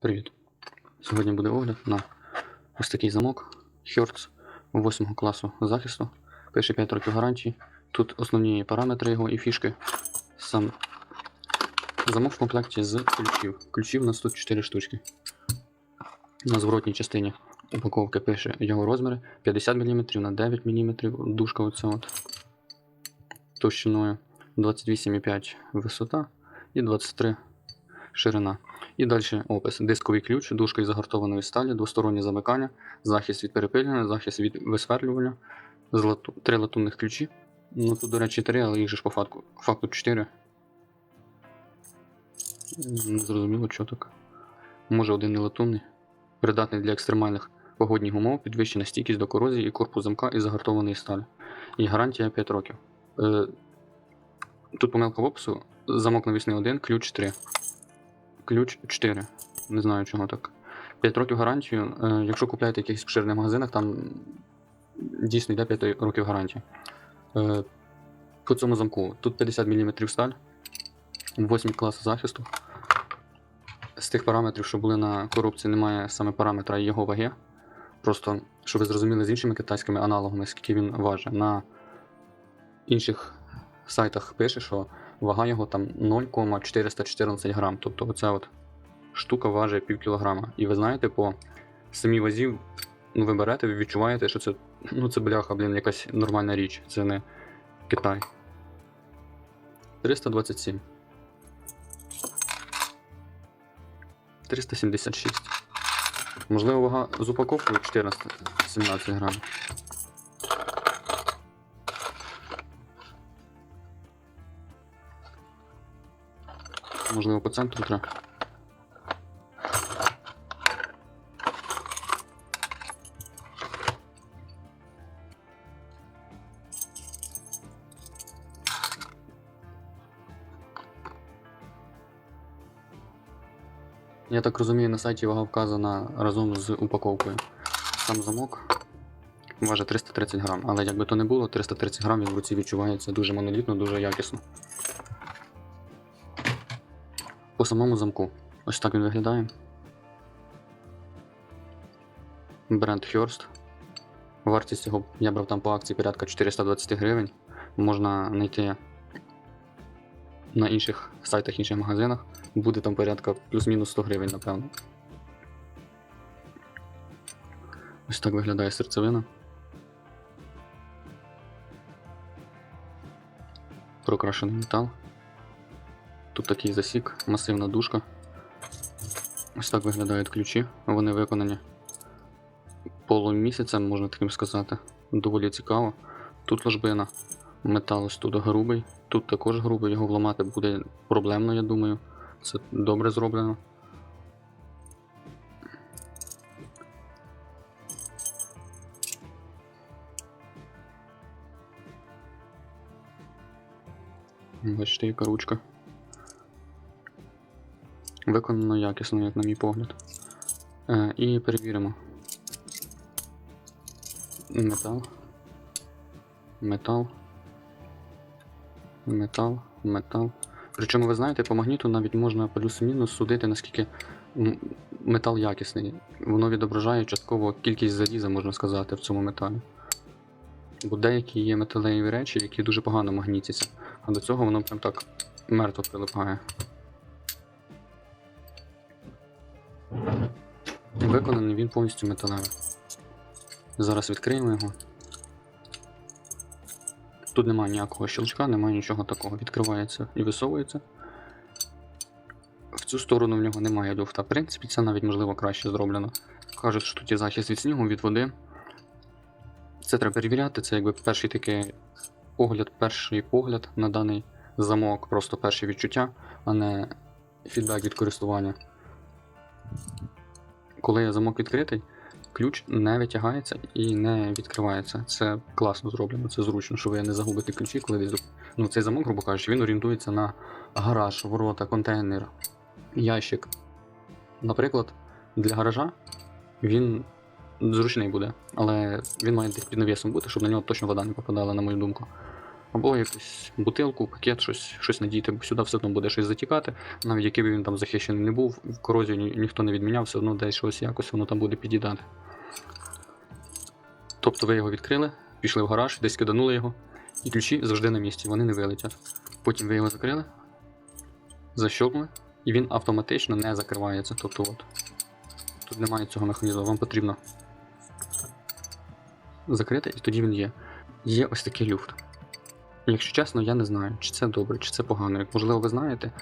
Привіт! Сьогодні буде огляд на ось такий замок Hertz 8 класу захисту. Пише 5 років гарантії. Тут основні параметри його і фішки. Сам замок в комплекті з ключів. Ключів у нас тут 4 штучки. На зворотній частині упаковки пише його розміри 50 мм на 9 мм. Дужка оця от товщиною 28,5 висота і 23 ширина. І далі опис. Дисковий ключ, дужка із загартованої сталі, двостороннє замикання, захист від перепилення, захист від висверлювання, злату... три латунних ключі. Ну тут, до речі, три, але їх же ж по факту, факту 4. Не зрозуміло, що так. Може один не латунний. Придатний для екстремальних погодних умов, підвищена стійкість до корозії і корпус замка із загартованої сталі. І гарантія 5 років. Е, тут помилка в опису. Замок навісний 1, ключ 3 ключ 4. Не знаю чого так. 5 років гарантію. Е, якщо купляєте якихось поширених магазинах, там дійсно йде 5 років гарантії. Е, по цьому замку тут 50 мм сталь, 8 клас захисту. З тих параметрів, що були на коробці, немає саме параметра його ваги. Просто, щоб ви зрозуміли з іншими китайськими аналогами, скільки він важить. На інших сайтах пише, що вага його там 0,414 грам. Тобто оця от штука важить пів кілограма. І ви знаєте, по самій вазі, ну ви берете, ви відчуваєте, що це, ну це бляха, блін, якась нормальна річ. Це не Китай. 327. 376. Можливо, вага з упаковкою 14-17 грамів. Можливо, по центру треба. Я так розумію, на сайті вага вказана разом з упаковкою. Сам замок важить 330 грам, але якби то не було, 330 грам він в руці відчувається дуже монолітно, дуже якісно. По самому замку. Ось так він виглядає. Бренд Hearst. Вартість його я брав там по акції порядка 420 гривень. Можна знайти на інших сайтах, інших магазинах. Буде там порядка плюс-мінус 100 гривень, напевно. Ось так виглядає серцевина. Прокрашений метал. Тут такий засік, масивна дужка. Ось так виглядають ключі. Вони виконані полумісяцем, можна таким сказати. Доволі цікаво. Тут ложбина. Метал ось тут грубий. Тут також грубий, його вламати буде проблемно, я думаю. Це добре зроблено. Бачите, яка ручка. Виконано якісно, як на мій погляд. Е, і перевіримо. Метал. Метал. Метал, метал. Причому ви знаєте, по магніту навіть можна плюс-мінус судити, наскільки метал якісний. Воно відображає частково кількість заліза, можна сказати, в цьому металі. Бо деякі є металеві речі, які дуже погано магнітяться, а до цього воно прям так мертво прилипає. Виконаний він повністю металевий. Зараз відкриємо його. Тут немає ніякого щелчка, немає нічого такого. Відкривається і висовується. В цю сторону в нього немає люфта. В принципі, це навіть можливо краще зроблено. Кажуть, що тут є захист від снігу, від води. Це треба перевіряти. Це якби перший такий погляд, перший погляд на даний замок, просто перші відчуття, а не фідбек від користування. Коли замок відкритий, ключ не витягається і не відкривається. Це класно зроблено, це зручно, що ви не загубите ключі, коли десь. Ну, цей замок, грубо кажучи, він орієнтується на гараж, ворота, контейнер, ящик. Наприклад, для гаража він зручний буде, але він має під навісом бути, щоб на нього точно вода не попадала, на мою думку. Або якусь бутилку, пакет, щось, щось надійте, бо сюди все одно буде щось затікати. Навіть який би він там захищений не був, корозію ні, ніхто не відміняв, все одно десь щось якось воно там буде під'їдати. Тобто ви його відкрили, пішли в гараж, десь киданули його, і ключі завжди на місці, вони не вилетять. Потім ви його закрили, защелкнули, і він автоматично не закривається. Тобто от, тут немає цього механізму, вам потрібно закрити, і тоді він є. Є ось такий люфт. Якщо чесно, я не знаю, чи це добре, чи це погано. Як можливо, ви знаєте,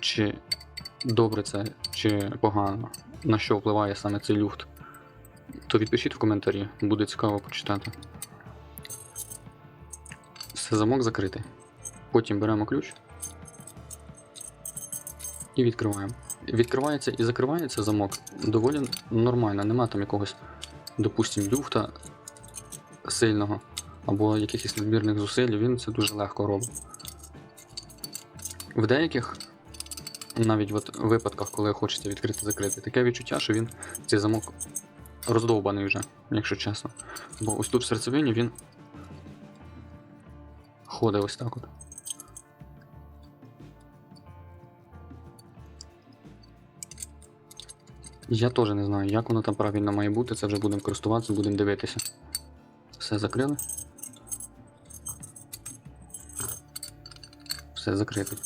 чи добре це, чи погано, на що впливає саме цей люфт, то відпишіть в коментарі, буде цікаво почитати. Все, замок закритий. Потім беремо ключ і відкриваємо. Відкривається і закривається замок доволі нормально, нема там якогось, допустим, люфта сильного або якихось надмірних зусиль, він це дуже легко робить. В деяких навіть от випадках, коли хочеться відкрити закрити, таке відчуття, що він цей замок роздовбаний вже, якщо чесно. Бо ось тут в серцевині він ходить ось так от. Я теж не знаю, як воно там правильно має бути, це вже будемо користуватися, будемо дивитися. Все закрили. Все закрито.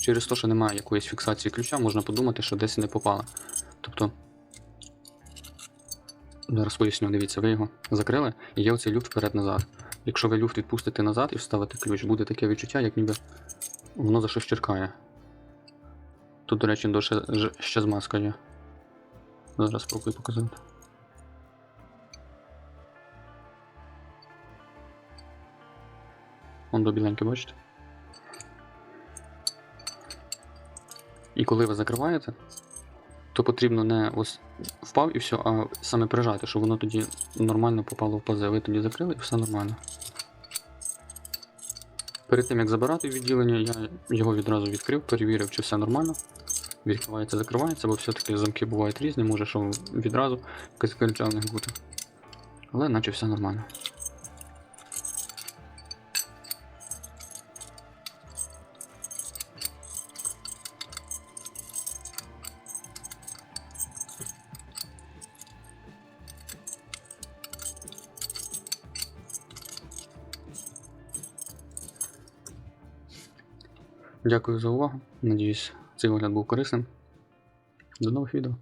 Через те, що немає якоїсь фіксації ключа, можна подумати, що десь не попало. Тобто. Зараз поясню, дивіться, ви його закрили і є оцей люфт вперед-назад. Якщо ви люфт відпустите назад і вставите ключ, буде таке відчуття, як ніби воно за щось черкає. Тут, до речі, ще, ще змазка є. Зараз спробую показати. Вон до біленьке, бачите? І коли ви закриваєте, то потрібно не ось впав і все, а саме прижати, щоб воно тоді нормально попало в пазе. Ви тоді закрили і все нормально. Перед тим як забирати відділення, я його відразу відкрив, перевірив, чи все нормально. Відкривається, закривається, бо все-таки замки бувають різні, може, що відразу якась в бути. Але наче все нормально. Дякую за увагу. Надіюсь, цей огляд був корисним. До нових відео.